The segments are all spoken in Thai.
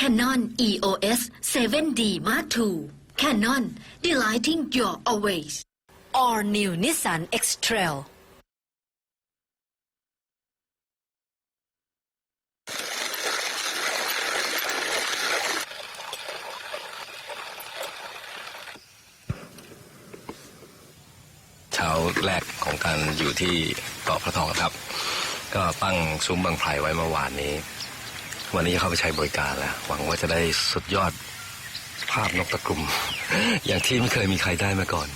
Canon EOS 7D Mark II Canon Delighting Your Always All New Nissan X-Trail เช้าแรกของการอยู่ที่เกาะพระทองครับ ก็ตั้งซุ้มบังไพรไว้เมื่อวานนี้ วันนี้จะเข้าไปใช้บริการแล้ว หวังว่าจะได้สุดยอดภาพนกตะกลุ่ม อย่างที่ไม่เคยมีใครได้มาก่อน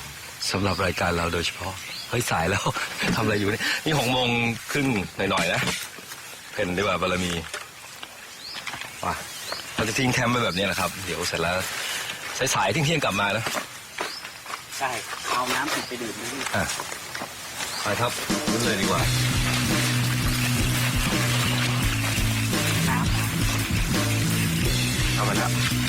สำหรับรายการเราโดยเฉพาะ เฮ้ยสายแล้วทำอะไรอยู่เนี่ยนี่หกโมงครึ่งหน่อยๆนะเพนดีกว่าบารมีว่ะเราจะทิ้งแคมป์ไปแบบนี้แหละครับ เดี๋ยวเสร็จแล้วสายๆทิ้งเที่ยงๆกลับมานะใช่เอาน้ำผิดไปดื่มนี่อะไปครับขึ้นเลยดีกว่า เ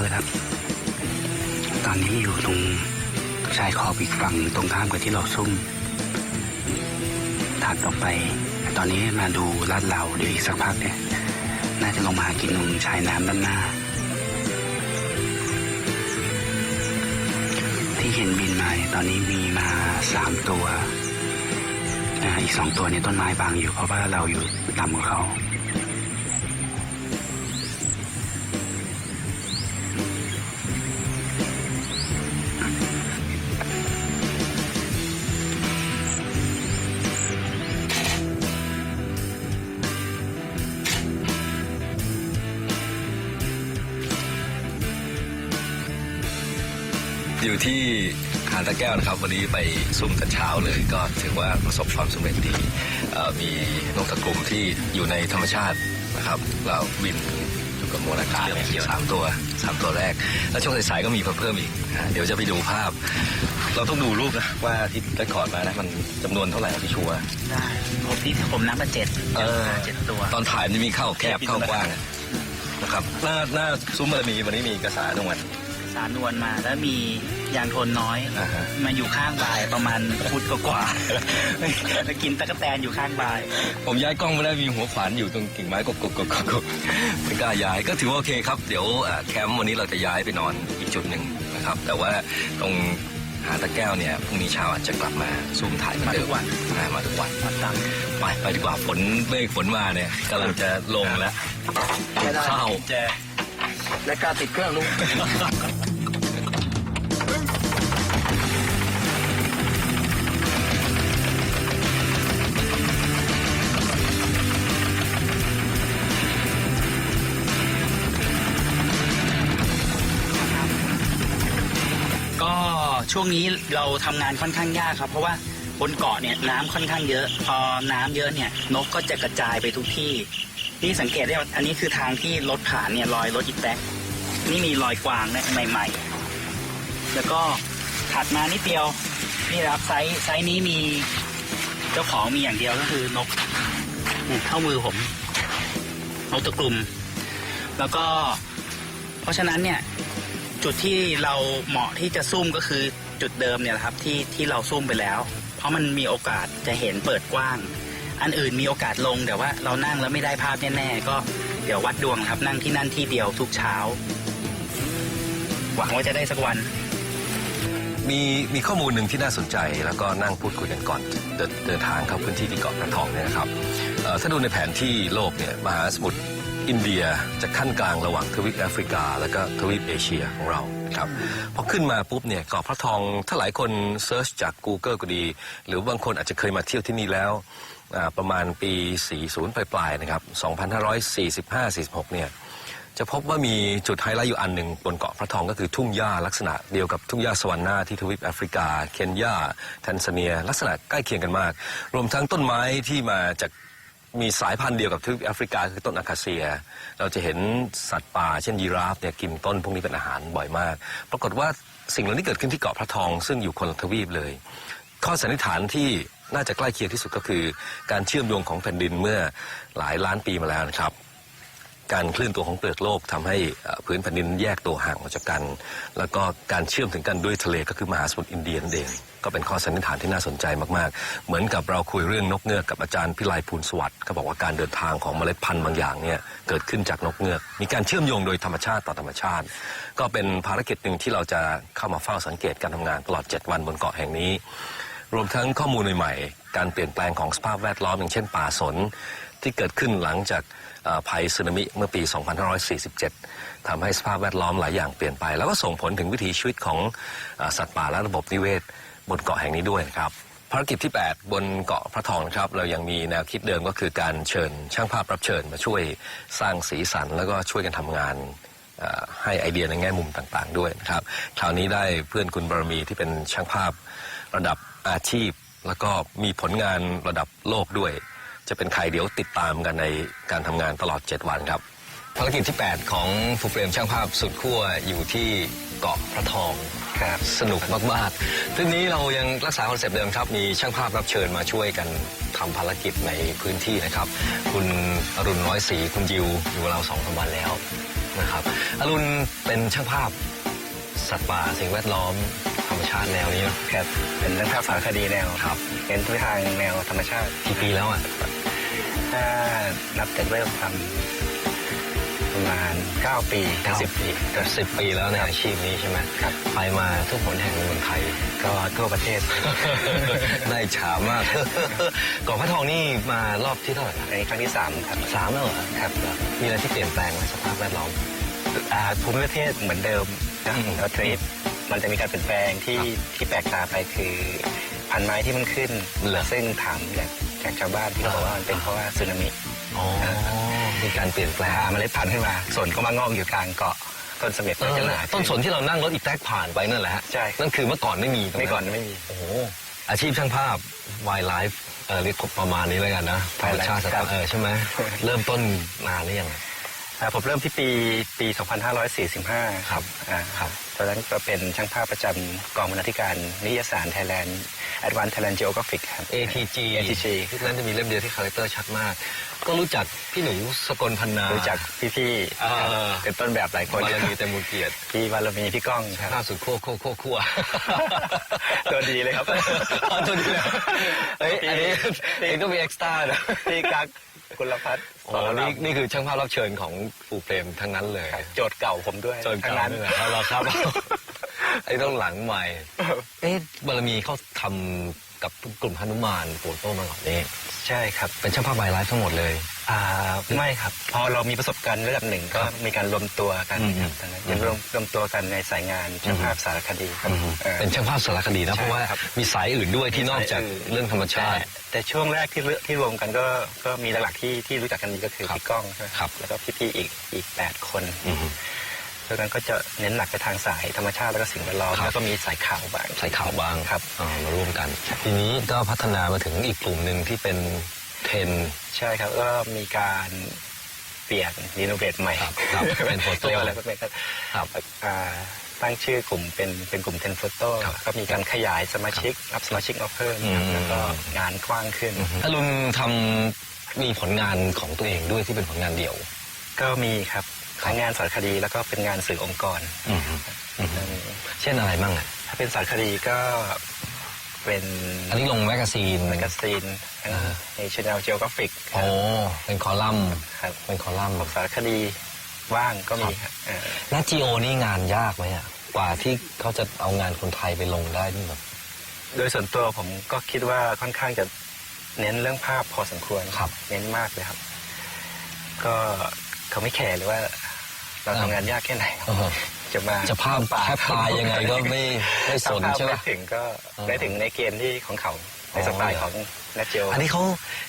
เลยครับ ตอนนี้อยู่ตรงชายขอบอีกฝั่งตรงข้ามกับที่เราซุ่มถัดออกไป ตอนนี้มาดูลาดเหลาเดี๋ยวอีกสักพักเนี่ย น่าจะลงมาหากินตรงชายน้ำด้านหน้า ที่เห็นบินมาตอนนี้มีมาสามตัวอ,อีกสองตัวเนี่ยต้นไม้บางอยู่เพราะว่าเราอยู่ต่ำกว่าเขา อยู่ที่หาดตะแก้วนะครับวันนี้ไปซุ่มแต่เช้าเลยก็ถือว่าประสบความสำเร็จดีเอ่อมีนกตะกรุมที่อยู่ในธรรมชาตินะครับเราบินอยู่กับมวลอากาศเนี่ยสามตัวสามตัวแรก แล้วช่วงสายๆก็มีเพิ่มอีกอ่าเดี๋ยวจะไปดูภาพ เราต้องดูรูปนะว่าที่ได้คอร์ดมานะมันจำนวนเท่าไหร่ที่ชัวร์ได้ผมที่ผมนับมาเจ็ดเออเจ็ดตัว ตอนถ่ายมันจะมีเข้าแคบเข้ากว้างอะนะครับหน้าหน้าซุ้มบารมีวันนี้มีกระสาตรงวัน สารนวลมา แล้วมียางโทนน้อย อ่าฮะ มาอยู่ข้างบายประมาณฟุตกว่าๆ แล้วกินตะกแตนอยู่ข้างบาย ผมย้ายกล้องไม่ได้มีหัวขวานอยู่ตรงกิ่งไม้กบกบกบกบกบไม่กล้าย้ายก็ถือว่าโอเคครับเดี๋ยวเอ่อแคมป์วันนี้เราจะย้ายไปนอนอีกจุดหนึ่งนะครับ แต่ว่าตรงหาดตะแก้วเนี่ยพรุ่งนี้เช้าอาจจะกลับมาซูมถ่ายเหมือนเดิมมาทุกวัน อ่ามาทุกวันมาตามไปไปดีกว่าฝนเมฆฝนมาเนี่ยกำลังจะลงแล้วไม่ได้ข้าว แจ และการติดเครื่องลุงก็ช่วงนี้เราทำงานค่อนข้างยากครับ เพราะว่าบนเกาะเนี่ยน้ำค่อนข้างเยอะ พอน้ำเยอะเนี่ยนกก็จะกระจายไปทุกที่ นี่สังเกตได้ว่าอันนี้คือทางที่รถผ่านเนี่ยรอยรถอีแท็กนี่มีรอยกวางเนี่ยใหม่ๆ แล้วก็ถัดมานิดเดียวนี่นะครับไซส์ไซส์นี้มีเจ้าของมีอย่างเดียวก็คือนกเข้ามือผมนกตะกลุ่ม แล้วก็ เพราะฉะนั้นเนี่ยจุดที่เราเหมาะที่จะซุ่มก็คือจุดเดิมเนี่ยแหละครับที่ที่เราซุ่มไปแล้ว เพราะมันมีโอกาสจะเห็นเปิดกว้าง อันอื่นมีโอกาสลงแต่ว่าเรานั่งแล้วไม่ได้ภาพแน่ๆก็เดี๋ยววัดดวงครับนั่งที่นั่นที่เดียวทุกเช้า หวังว่าจะได้สักวัน มีมีข้อมูลหนึ่งที่น่าสนใจ แล้วก็นั่งพูดคุยกันก่อนเดินเดินทางเข้าพื้นที่ที่เกาะกระทองเนี่ยนะครับถ้าดูในแผนที่โลกเนี่ยมหาสมุทรอินเดียจะขั้นกลางระหว่างทวีปแอฟริกา แล้วก็ทวีปเอเชียของเราครับพอขึ้นมาปุ๊บเนี่ยเกาะพระทองถ้าหลายคนเซิร์ชจาก Google ก็ดี หรือบางคนอาจจะเคยมาเที่ยวที่นี่แล้ว ประมาณปี 40 ปลายๆนะครับ 2545-46 เนี่ย จะพบว่ามีจุดไฮไลท์อยู่อันหนึ่งบนเกาะพระทองก็คือทุ่งหญ้าลักษณะเดียวกับทุ่งหญ้าสวรรค์นาที่ทวีปแอฟริกา เคนยาแทนซาเนีย ลักษณะใกล้เคียงกันมาก รวมทั้งต้นไม้ที่มาจากมีสายพันธุ์เดียวกับทวีปแอฟริกาคือต้นอาคาเซีย เราจะเห็นสัตว์ป่าเช่นยีราฟเนี่ยกินต้นพวกนี้เป็นอาหารบ่อยมาก ปรากฏว่าสิ่งเหล่านี้เกิดขึ้นที่เกาะพระทอง ซึ่งอยู่คนละทวีปเลย ข้อสันนิษฐานที่ น่าจะใกล้เคียงที่สุดก็คือ การเชื่อมโยงของแผ่นดินเมื่อหลายล้านปีมาแล้วนะครับ การเคลื่อนตัวของเปลือกโลกทำให้พื้นแผ่นดินแยกตัวห่างออกจากกัน แล้วก็การเชื่อมถึงกันด้วยทะเลก็คือมหาสมุทรอินเดียนั่นเองก็เป็นข้อสันนิษฐานที่น่าสนใจมากๆ เหมือนกับเราคุยเรื่องนกเงือกกับอาจารย์พิไลภูลสวัสดิ์ก็บอกว่าการเดินทางของเมล็ดพันธุ์บางอย่างเนี่ยเกิดขึ้นจากนกเงือก มีการเชื่อมโยงโดยธรรมชาติต่อธรรมชาติ ก็เป็นภารกิจหนึ่งที่เราจะเข้ามาเฝ้าสังเกตการทำงานตลอด 7 วันบนเกาะแห่งนี้ รวมทั้งข้อมูลใหม่ๆ การเปลี่ยนแปลงของสภาพแวดล้อมอย่างเช่นป่าสน ที่เกิดขึ้นหลังจากภัยสึนามิเมื่อปี 2547ทำให้สภาพแวดล้อมหลายอย่างเปลี่ยนไป แล้วก็ส่งผลถึงวิถีชีวิตของอสัตว์ป่าและระบบนิเวศ บนเกาะแห่งนี้ด้วยครับภารกิจที่ 8 บนเกาะพระทองครับ เรายังมีแนวคิดเดิมก็คือการเชิญช่างภาพรับเชิญมาช่วยสร้างสีสัน แล้วก็ช่วยกันทำงานให้ไอเดียในแง่มุมต่างๆ ด้วยนะครับ คราวนี้ได้เพื่อนคุณบารมีที่เป็นช่างภาพระดับ อาชีพ แล้วก็มีผลงานระดับโลกด้วย จะเป็นใครเดี๋ยวติดตามกันในการทำงานตลอด 7 วันครับ ภารกิจที่ 8 ของฟูเฟรมช่างภาพสุดขั้วอยู่ที่เกาะพระทองครับสนุกมากๆทีนี้เรายังรักษาคอนเซปต์เดิมครับ มีช่างภาพรับเชิญมาช่วยกันทำภารกิจในพื้นที่นะครับ คุณอรุณร้อยศรีคุณยิวอยู่กับเราสองสามวันแล้วนะครับ อรุณเป็นช่างภาพสัตว์ป่าสิ่งแวดล้อม ชาติแนวนี้เนอะครับเป็นเรื่องภาพสารคดีแนวครับเป็นทุกทางแนวธรรมชาติกี่ปีแล้วอะถ้านับแต่เริ่มทำประมาณ 9 ปีถึง10 ปีแต่สิบปีแล้วในอาชีพนี้ใช่ไหมครับไปมาทุกหนแห่งในเมืองไทย ก็ทั่วประเทศ ได้ฉามากเกาะพระทองนี่มารอบที่เท่าไหร่นะในครั้งที่3ครับสามแล้วเหรอครับ มีอะไรที่เปลี่ยนแปลงไหมสภาพแวดล้อมอ่าภูมิประเทศเหมือนเดิมนะอืมแล้วทริป มันจะมีการเปลี่ยนแปลงที่ที่แปลกตาไปคือพันไม้ที่มันขึ้นเหรอ ซึ่งถามจากจากชาวบ้านที่เขาบอกว่ามันเป็นเพราะว่าสึนามิ อ๋อมีการเปลี่ยนแปลงหาเมล็ดพันธุ์ขึ้นมาส่วนก็มางอกอยู่กลางเกาะต้นเสม็ดเอก็อจะหนาต้นสนที่เรานั่งรถอีแท็กผ่านไปนั่นแหละฮะใช่นั่นคือเมื่อก่อนไม่มีตรงไม่ก่อนไม่มี โอ้โหอาชีพช่างภาพวายไลฟ์เออเรียกประมาณนี้แล้วกันนะธรรมชาติสัตว์ป่าเออใช่ไหมเริ่มต้นนานหรือยัง อ่าผมเริ่มที่ปีปี 2545 ครับ อ่าครับ ตอนนั้นก็เป็นช่างภาพประจำกองบรรณาธิการนิยสาร Thailand Advanced Thailand Geographic ครับ ATG ATG ที่นั้นจะมีเล่มเดียวที่คาแรคเตอร์ชัดมาก ก็รู้จักพี่หนูสกลพันนา รู้จักพี่เออๆเป็นต้นแบบหลายคนบารมีเต็มมูลเกียรติพี่วารมีพี่ก้องครับล่าสุดโคโคโคคั่วตัวดีเลยครับเอาตัวดีเลยเฮ้ยอันนี้เองต้องมีเอ็กซ์ต้านะพี่กักกุลพัฒน์ โอ้นี่นี่คือช่างภาพรับเชิญของฟูเฟรมทั้งนั้นเลยครับโจทย์เก่าผมด้วยจนทั้กงลานั้รนนี่แหละเอาละครับ ไอ้ต้องหลังใหม่ เอ๊ะบารมีเขาทำ กับกลุ่มฮนุมานโฟโต้มาก่อนนี้ ใช่ครับ เป็นช่างภาพไวไลฟ์ทั้งหมดเลย อ่าไม่ครับ พอเรามีประสบการณ์ระดับหนึ่งก็มีการรวมตัวกันอืมครับตอนนั้นจะรวมรวมตัวกันในสายงานช่างภาพสารคดีครับอ่อเป็นช่างภาพสารคดีนะใช่เพราะว่าครับ มีสายอื่นด้วยที่นอกจากสายอื่นเรื่องธรรมชาติ แต่แต่ช่วงแรกที่เลือกที่รวมกันก็ก็มีหลักๆที่ที่รู้จักกันดีก็คือครับพี่ก้องใช่ไหมครับแล้วก็พี่ๆอีกอีกแปดคน อือฮึ ดังนั้นก็จะเน้นหนักไปทางสายธรรมชาติแล้วก็สิ่งแวดล้อมครับ แล้วก็มีสายข่าวบ้างใส่ข่าวบางครับ อ่ามาร่วมกัน ทีนี้ก็พัฒนามาถึงอีกกลุ่มหนึ่งที่เป็นเทรน ใช่ครับก็มีการเปลี่ยนรีโนเวทใหม่ครับครับเป็น photo เรียกว่าอะไรก็เป็นครับครับ อ่าตั้งชื่อกลุ่มเป็นเป็นกลุ่มเทนโฟโต้ครับก็มีการขยายสมาชิกรับสมาชิกมาเพิ่มอืม แล้วก็งานกว้างขึ้น อรุณทำมีผลงานของตัวเองด้วยที่เป็นผลงานเดี่ยว ก็มีครับครับ ทั้งงานสารคดีแล้วก็เป็นงานสื่อองค์กร อือฮึอือฮึเช่นอะไรบ้างอะถ้าเป็นสารคดีก็เป็นอันนี้ลงแมกกาซีนแมกกาซีนทั้งอ่าในช n น l เจ o กราฟิกโอ้เป็นคอลัมน์ครับเป็นคอลัมน์พวกสารคดีว่างก็มีครับเออและจีโอนี่งานยากไหมอะกว่าที่เขาจะเอางานคนไทยไปลงได้นี่แบบโดยส่วนตัวผมก็คิดว่าค่อนข้างจะเน้นเรื่องภาพพอสมควรครับเน้นมากเลยครับ ก็เขาไม่แคร์เลยว่า เราทำงานยากแค่ไหนเออจะมาจะภาพแทบตายยังไงก็ไม่ไม่สนถ้าภาพใช่ปะไม่ถึงก็เออได้ถึงในเกณฑ์ที่ของเขาในสไตล์ของนัทเจลอันนี้เขา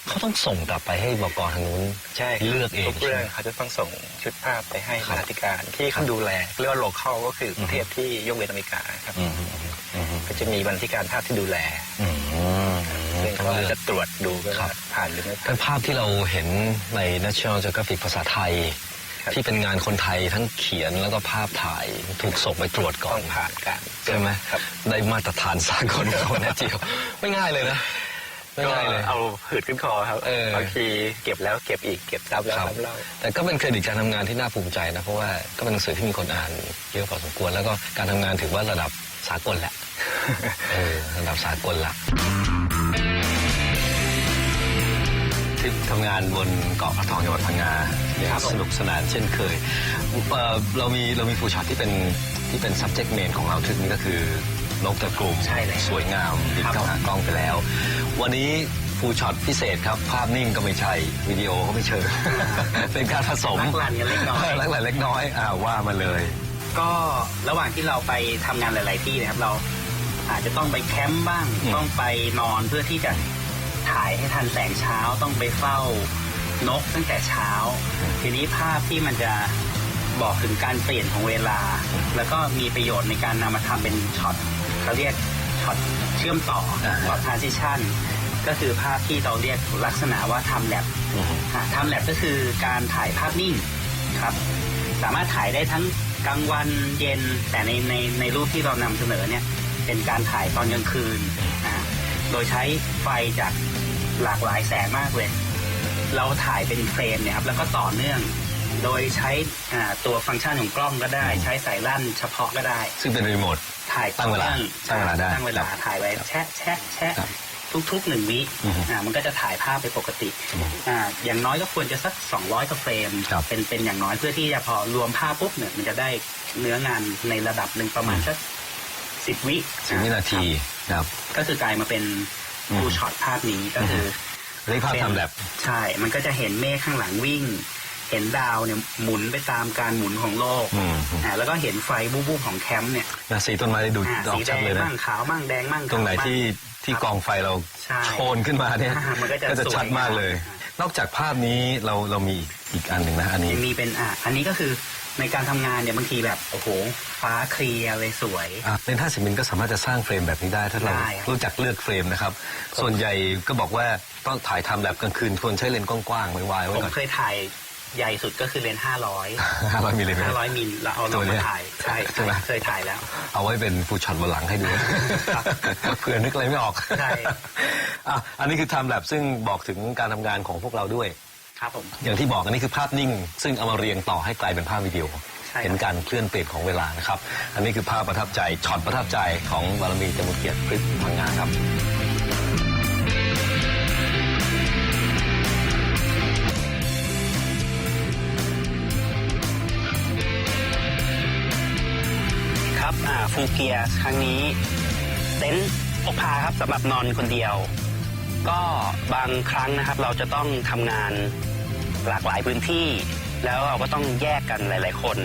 เขาต้องส่งกลับไปให้บกทางนู้นใช่เลือกเองทุกเรื่องใช่ไหมเขาจะต้องส่งชุดภาพไปให้ครับบรรณาธิการที่เขาดูแลเรียกว่าโลเคอลก็คือประเทศที่ยกเว้นอเมริกาครับอืมอืมอืมอืมก็จะมีบรรณาธิการภาพที่ดูแลอืมอืมซึ่งต้อเขางเลือกจะตรวจดูด้วยครัว่าบผ่านหรือไม่เป็ผ่านนภาพที่เราเห็นใน National Geographic ภาษาไทยครับ ที่เป็นงานคนไทยทั้งเขียนแล้วก็ภาพถ่ายถูกส่งไปตรวจก่อต้นองผ่านการใช่ไหมครับได้มาตรฐานสากลของนะจิวไม่ง่ายเลยนะไม่ก็ง่ายเลย เอาหืดขึ้นคอครับเออบางทีเก็บแล้วเก็บอีกเก็บซ้ำแล้วครับ ซ้ำเล่า แต่ก็เป็นเครดิตการทำงานที่น่าภูมิใจนะ เพราะว่าก็เป็นหนังสือที่มีคนอ่านเยอะพอสมควร แล้วก็การทำงานถือว่าระดับสากลแหละ เออระดับสากลละ ทริปทำงานบนเกาะพระทองจังหวัดพังงาเนี่ยครับผมสนุกสนานเช่นเคยเอ่อเรามีเรามีฟูลช็อตที่เป็นที่เป็น subject main ของเราทริปนี้ก็คือนกตะกรุมใช่เลยสวยงามบินครับเข้าหากล้องไปแล้ว วันนี้ฟูลช็อตพิเศษครับ ภาพนิ่งก็ไม่ใช่ วิดีโอก็ไม่เชิง เป็นการผสมลักลั่นกันเล็กน้อย ลักลั่นเล็กน้อยอ่าว่ามาเลย ก็ระหว่างที่เราไปทำงานหลาย ๆ ที่นะครับเราอาจจะต้องไปแคมป์บ้าง อืม ต้องไปนอนเพื่อที่จะ ถ่ายให้ทันแสงเช้าต้องไปเฝ้านกตั้งแต่เช้า ทีนี้ภาพที่มันจะบอกถึงการเปลี่ยนของเวลา แล้วก็มีประโยชน์ในการนำมาทำเป็นช็อตเขาเรียกช็อตเชื่อมต่ออ่าฮะช็อตทรานซิชันก็คือภาพที่เราเรียกลักษณะว่าทำแลบอืมทำแลบก็คือการถ่ายภาพนิ่งครับ สามารถถ่ายได้ทั้งกลางวันเย็นแต่ในในในรูปที่เรานำเสนอเนี่ยเป็นการถ่ายตอนกลางคืนอ่า โดยใช้ไฟจากหลากหลายแสงมากเลย เราถ่ายเป็นเฟรมเนี่ยครับแล้วก็ต่อเนื่องโดยใช้อ่าตัวฟังก์ชันของกล้องก็ได้ ใช้สายลั่นเฉพาะก็ได้ ซึ่งเป็นรีโมทถ่ายตั้งเวลาอนื่อตั้งเวลาได้ตั้งเวลาครับถ่ายไว้แชะแชะแชะครับทุกๆหนึ่งวิอือฮึอ่ามันก็จะถ่ายภาพไปปกติอืมอ่าอย่างน้อยก็ควรจะสัก 200กว่าเฟรมครับเป็นเป็นอย่างน้อยเพื่อที่จะพอรวมภาพปุ๊บเนี่ยมันจะได้เนื้องานในระดับหนึ่งประมาณสัก สิบวิสิบวินาทีครับ ก็คือกลายมาเป็นอืมฟูช็อตภาพนี้ก็คืออเรียกภาพทำแลบใช่ มันก็จะเห็นเมฆข้างหลังวิ่ง เห็นดาวเนี่ยหมุนไปตามการหมุนของโลกอืมอ่าแล้วก็เห็นไฟบูบูของแคมป์เนี่ยนะสีต้นไม้ได้ดูอ่าออสีกแดชัดงเลยนะมั่งขาวมั่งแดงมั่งตรงไหนขาวมั่ที่ที่กองไฟเราใช่โชนขึ้นมาเนี่ยอ่ามันก็จะจะชัดสวยงามมากเลย นอกจากภาพนี้เราเรามีอีกอันหนึ่งนะอันนี้มีเป็นอะอันนี้ก็คือ ในการทำงานเนี่ยบางทีแบบโอ้โหฟ้าเคลียร์เลยสวย อะเลนส์50มิลก็สามารถจะสร้างเฟรมแบบนี้ได้ ถ้าเราได้ครับ รู้จักเลือกเฟรมนะครับ ส่วนใหญ่ก็บอกว่าต้องถ่ายทำแบบกลางคืนควรใช้เลนส์กว้างๆไว้วายไว้ผมก่อนเคยถ่ายใหญ่สุดก็คือเลนส์ห้าร้อย500มิลลิเมตรห้าร้อยมิลแล้วเอาลตัวงเนี้มายถ่ายใช่ใช่ไหม เคยถ่ายแล้ว เอาไว้เป็นฟูลช็อตบนหลังให้ดูครับเผื่อนึกอะไรไม่ออกใช่ อะอันนี้คือ Time Lab ซึ่งบอกถึงการทำงานของพวกเราด้วย ครับผม อย่างที่บอกอันนี้คือภาพนิ่ง ซึ่งเอามาเรียงต่อให้กลายเป็นภาพวิดีโอ ใช่ครับ เห็นการเคลื่อนเปลี่ยนของเวลานะครับ อันนี้คือภาพประทับใจช็อตประทับใจของบารมีจมุเกียรติพฤษพังงาครับ ครับอ่าฟูเกียร์ครั้งนี้เต็นท์พกพาครับสำหรับนอนคนเดียว ก็บางครั้งนะครับเราจะต้องทำงานหลากหลายพื้นที่ แล้วเราก็ต้องแยกกันหลาย ๆ คน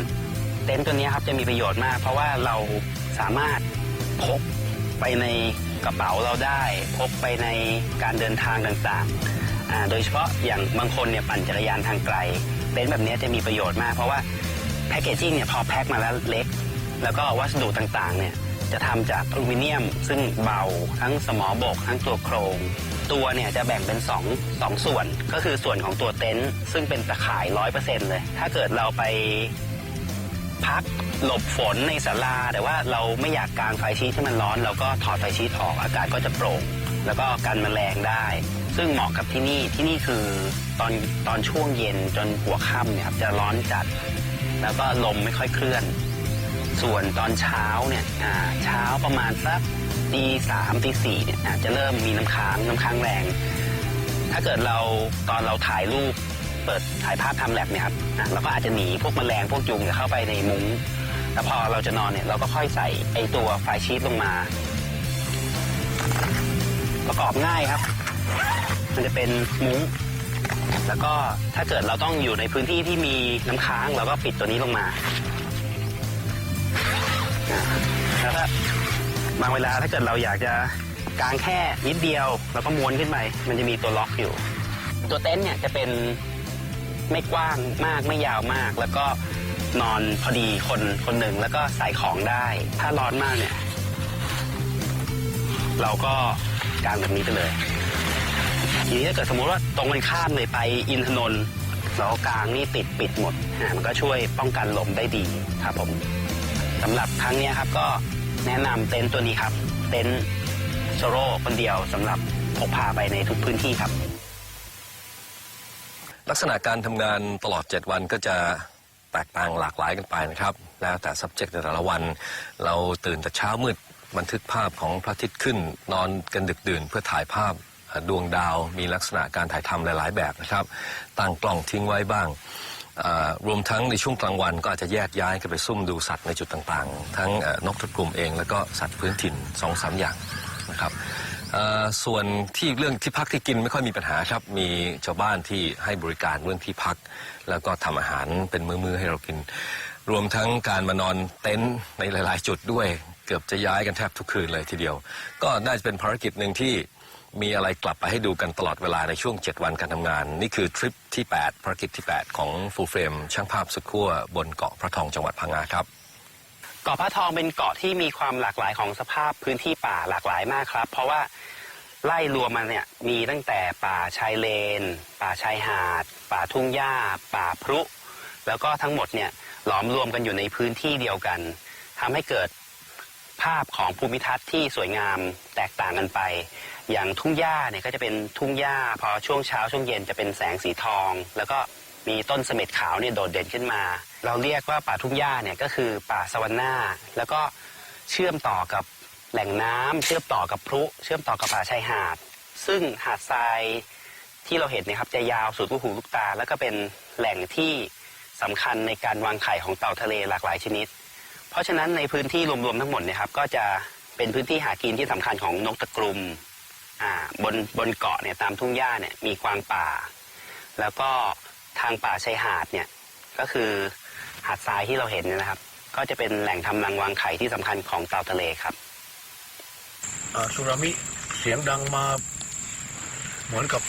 เต็นท์ตัวนี้ครับจะมีประโยชน์มาก เพราะว่าเราสามารถพกไปในกระเป๋าเราได้พกไปในการเดินทางต่างๆ โดยเฉพาะอย่างบางคนเนี่ยปั่นจักรยานทางไกล เต็นท์แบบนี้จะมีประโยชน์มาก เพราะว่าแพคเกจิ้งเนี่ยพอแพ็คมาแล้วเล็ก แล้วก็วัสดุต่างๆเนี่ย จะทำจากอลูมิเนียม ซึ่งเบาทั้งสมอบกทั้งตัวโครง ตัวเนี่ยจะแบ่งเป็น2องสองส่วน ก็คือส่วนของตัวเต็นท์ซึ่งเป็นตะข่ายร้อยเปอร์เซ็นต์เลย ถ้าเกิดเราไปพักหลบฝนในศาลา แต่ว่าเราไม่อยากกางไฟชีทให้มันร้อน เราก็ถอดไฟชีทออกอากาศก็จะโปร่ง แล้วก็กันแมลงได้ ซึ่งเหมาะกับที่นี่ที่นี่คือตอนตอนช่วงเย็นจนหัวค่ำเนี่ยครับจะร้อนจัด แล้วก็ลมไม่ค่อยเคลื่อน ส่วนตอนเช้าเนี่ยเช้าประมาณสักตีสามตีสี่เนี่ยจะเริ่มมีน้ำค้างน้ำค้างแรง ถ้าเกิดเราตอนเราถ่ายรูปเปิดถ่ายภาพทำแลบเนี่ยครับเราก็อาจจะหนีพวกแมลงพวกยุงเข้าไปในมุ้งแล้วพอเราจะนอนเนี่ยเราก็ค่อยใส่ไอตัวไฟชีตลงมา ประกอบง่ายครับ มันจะเป็นมุ้งแล้วก็ถ้าเกิดเราต้องอยู่ในพื้นที่ที่มีน้ำค้างเราก็ปิดตัวนี้ลงมา แล้วถ้าบางเวลาถ้าเกิดเราอยากจะกางแค่นิดเดียวแล้วก็ม้วนขึ้นไปมันจะมีตัวล็อกอยู่ ตัวเต็นท์เนี่ยจะเป็นไม่กว้างมากไม่ยาวมาก แล้วก็นอนพอดีคนคนหนึ่งแล้วก็ใส่ของได้ ถ้าร้อนมากเนี่ย เราก็กางแบบนี้ไปเลยทีนี้ถ้าเกิดสมมุติว่าตรงกันข้ามเลยไปอินทนนท์เรากางนี่ติดปิดหมดมันก็ช่วยป้องกันลมได้ดีครับผม สำหรับครั้งนี้ครับก็แนะนำเต็นท์ตัวนี้ครับ เต็นท์โซโร่คนเดียวสำหรับพกพาไปในทุกพื้นที่ครับ ลักษณะการทำงานตลอด 7 วันก็จะแตกต่างหลากหลายกันไปนะครับ แล้วแต่ subject ในแต่ละวัน เราตื่นแต่เช้ามืดบันทึกภาพของพระอาทิตย์ขึ้น นอนกันดึกดื่นเพื่อถ่ายภาพดวงดาวมีลักษณะการถ่ายทำหลาย ๆ แบบนะครับ ตั้งกล้องทิ้งไว้บ้าง รวมทั้งในช่วงกลางวันก็อาจจะแยกย้ายกันไปซุ่มดูสัตว์ในจุดต่างๆ ทั้งนกทุกกลุ่มเองแล้วก็สัตว์พื้นถิ่นสองสามอย่างนะครับส่วนที่เรื่องที่พักที่กินไม่ค่อยมีปัญหาครับ มีชาวบ้านที่ให้บริการเรื่องที่พัก แล้วก็ทำอาหารเป็นมื้อๆให้เรากิน รวมทั้งการมานอนเต็นท์ในหลาย ๆ จุดด้วย เกือบจะย้ายกันแทบทุกคืนเลยทีเดียว ก็น่าจะเป็นภารกิจหนึ่งที่ มีอะไรกลับไปให้ดูกันตลอดเวลาในช่วง 7 วันการทำงาน นี่คือทริปที่ 8ภารกิจที่ 8 ของฟูลเฟรมช่างภาพสุดขั้วบนเกาะพระทองจังหวัดพังงาครับเกาะพระทองเป็นเกาะที่มีความหลากหลายของสภาพพื้นที่ป่าหลากหลายมากครับ เพราะว่าไล่รวมมาเนี่ยมีตั้งแต่ป่าชายเลน ป่าชายหาด ป่าทุ่งหญ้า ป่าพรุ แล้วก็ทั้งหมดเนี่ยหลอมรวมกันอยู่ในพื้นที่เดียวกันทำให้เกิดภาพของภูมิทัศน์ที่สวยงามแตกต่างกันไป อย่างทุ่งหญ้าเนี่ยก็จะเป็นทุ่งหญ้าพอช่วงเช้าช่วงเย็นจะเป็นแสงสีทอง แล้วก็มีต้นเสม็ดขาวเนี่ยโดดเด่นขึ้นมา เราเรียกว่าป่าทุ่งหญ้าเนี่ยก็คือป่าสวรรณาแล้วก็เชื่อมต่อกับแหล่งน้ำเชื่อมต่อกับพลุเชื่อมต่อกับป่าชายหาด ซึ่งหาดทรายที่เราเห็นนะครับจะยาวสุดลูกหูลูกตา แล้วก็เป็นแหล่งที่สำคัญในการวางไข่ของเต่าทะเลหลากหลายชนิด เพราะฉะนั้นในพื้นที่รวมๆทั้งหมดนี่ยครับก็จะเป็นพื้นที่หากินที่สำคัญของนกตะกรุม อ่าบนบนเกาะเนี่ยตามทุ่งหญ้าเนี่ยมีกวางป่า แล้วก็ทางป่าชายหาดเนี่ยก็คือหาดทรายที่เราเห็นเนี่ยนะครับ ก็จะเป็นแหล่งทำรังวางไข่ที่สำคัญของเต่าทะเลครับสุรามิเสียงดังมา เหมือนกับ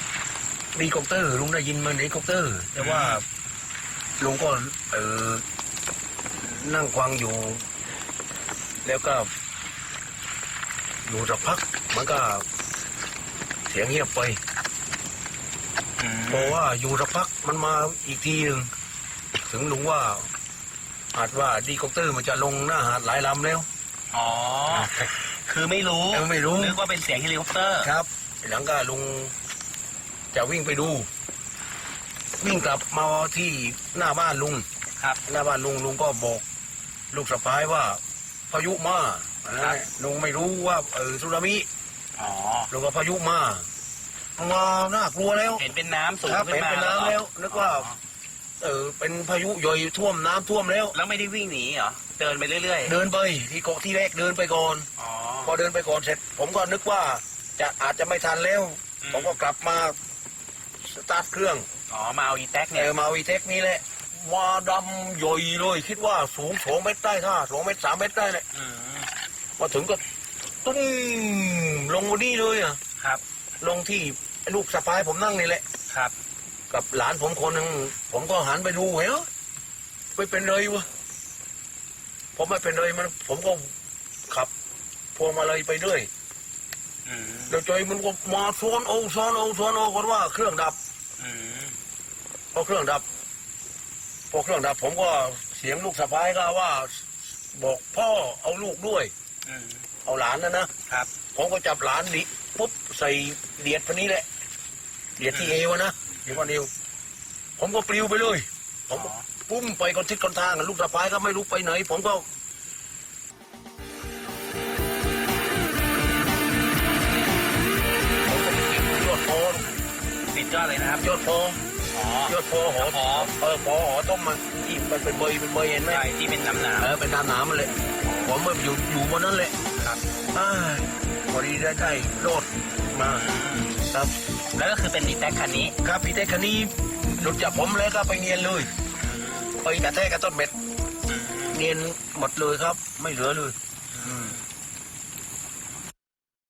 เฮลิคอปเตอร์ลุงได้ยินมันเฮลิคอปเตอร์ แต่ว่าลุงก็เออนั่งฟังอยู่ แล้วก็อยู่สักพักมันก็ เสียงเงียบไปเพราะว่าอยู่สักพักมันมาอีกทีหนึ่งถึงลุงว่า อาจว่าเฮลิคอปเตอร์มันจะลงหน้าหาดหลายลำแล้ว อ๋อ คือไม่รู้ยังไม่รู้นึกว่าเป็นเสียงเฮลิคอปเตอร์ครับ หลังก็ลุงจะวิ่งไปดู วิ่งกลับมาที่หน้าบ้านลุงครับ หน้าบ้านลุงลุงก็บอก ลูกสะพ้ายว่าพายุมาครับลุงไม่รู้ว่าเออสุรามิ อ๋อลุงก็พายุมามาน่ากลัวแล้วเห็นเป็นน้ำสูงครับขึ้นมาเห็นเป็นน้ำแล้วนึกว่า อ๋อเออเป็นพายุย่อยท่วมน้ำท่วมแล้ว แล้วไม่ได้วิ่งหนีเหรอเดินไปเรื่อยเดินไปที่เกาะที่แรกเดินไปก่อน ๆอ๋อ พอเดินไปก่อนเสร็จ ผมก็นึกว่า จะอาจจะไม่ทันแล้ว อืม ผมก็กลับมาสตาร์ทเครื่องอ๋อมาเอาอีแท็กเอเนี่ยอมาวีเทคนี้แหละมาดำย่อยเลย คิดว่าสูงสองเมตรได้ท่าสองเมตรสามเมตรได้เลยอืมมาถึงก็ ตุ้มลงมานี่เลยอะครับ ลงที่ลูกสะพ้ายผมนั่งนี่แหละ ครับ กับหลานผมคนหนึ่งผมก็หันไปดูเฮ้ยไม่เป็นเลยวะผมไม่เป็นเลยมัน ผมก็ขับพวงมาเลยไปเรื่อยอืมเดี๋ยวใจมันก็มาซ้อนเอาซ้อนเอาซ้อนเอาคนว่าเครื่องดับ อืมพอเครื่องดับ พอเครื่องดับ ผมก็เสียงลูกสะพ้ายก็ว่า บอกพ่อเอาลูกด้วย อืม เอาหลานนะนะครับ ผมก็จับหลานดิปุ๊บใส่เดียดพันนี้แหละ เดียดที่เอวอะนะเดียดวันเดียวผมก็ปลิวไปเลย ผมก็อ๋อปุ้มไปคนทิศคนทางอะลูกสะพ้ายก็ไม่รู้ไปไหน ผมก็ผมก็ไปเก็บยอดโพปิดยอดเลยนะครับยอดโพอ๋อยอดโพหอหอเออพอหอต้มมาที่มันเป็นเบยเป็นเบยเห็นไหมใช่ที่เป็นน้ำหนามเออเป็นน้ำหนามมันเลยผมมาอยู่อยู่บนนั้นแหละครับ อ้ายพอดีได้ได้โลดมาครับ แล้วก็คือเป็นอีแท็กคันนี้ ครับพี่เต้คันนี้หลุดจากผมแล้วก็ไปเนียนเลย ไปกระแทกกับต้นเบ็ด เนียนหมดเลยครับ ไม่เหลือเลยอืม